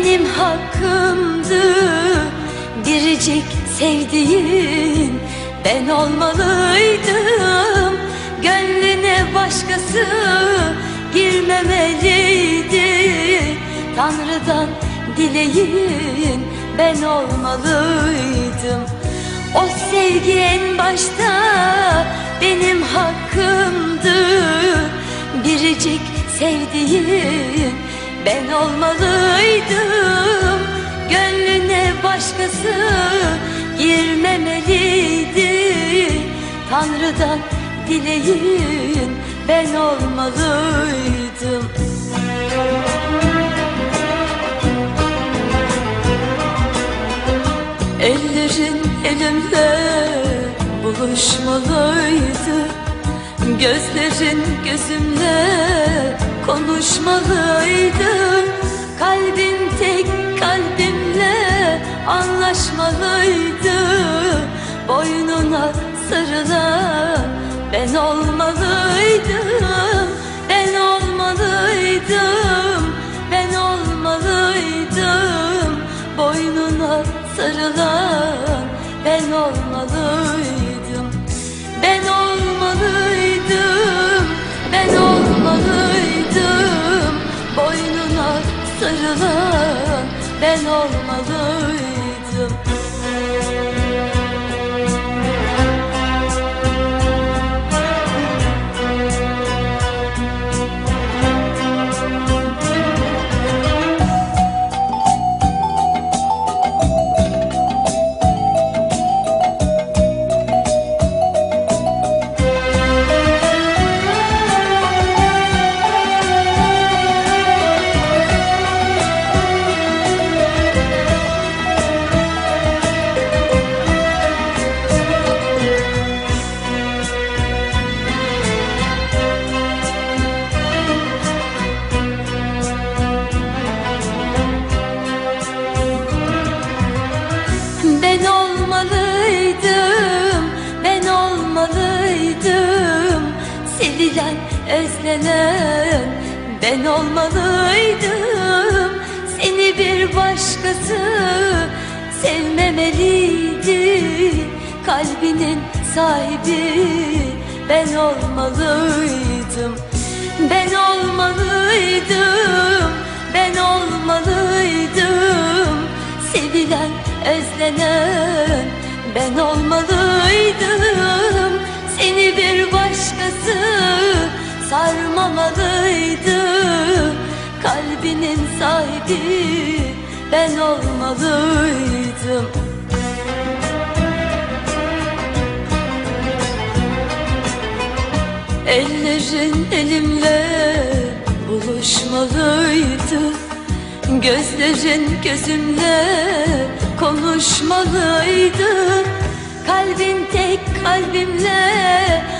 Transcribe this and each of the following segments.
başkası Biricik sevdiğin ben olmalıydım. Gönlüne başkası girmemeliydi. Tanrı'dan dileğin ben olmalıydım. O sevgi en başta benim hakkımdı. Biricik sevdiğin ben olmalıydım Gönlüne başkası girmemeliydi. Tanrı'dan dileğin ben olmalıydım. Ellerin elimle buluşmalıydı Gözlerin gözümle konuşmalıydı Kalbin tek kalbimle anlaşmalıydı. Boynuna sarılan ben olmalıydım. Ben olmalıydım ben olmalıydım özlenen ben olmalıydım. Seni bir başkası sevmemeliydi. Kalbinin sahibi ben olmalıydım. Ben olmalıydım, ben olmalıydım. Sevilen, özlenen ben olmalıydım. Seni bir başkası sarmamalıydı Kalbinin sahibi ben olmalıydım. Ellerin elimle buluşmalıydı. Gözlerin gözümle konuşmalıydı. Kalbin tek kalbimle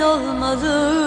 Olmalıydım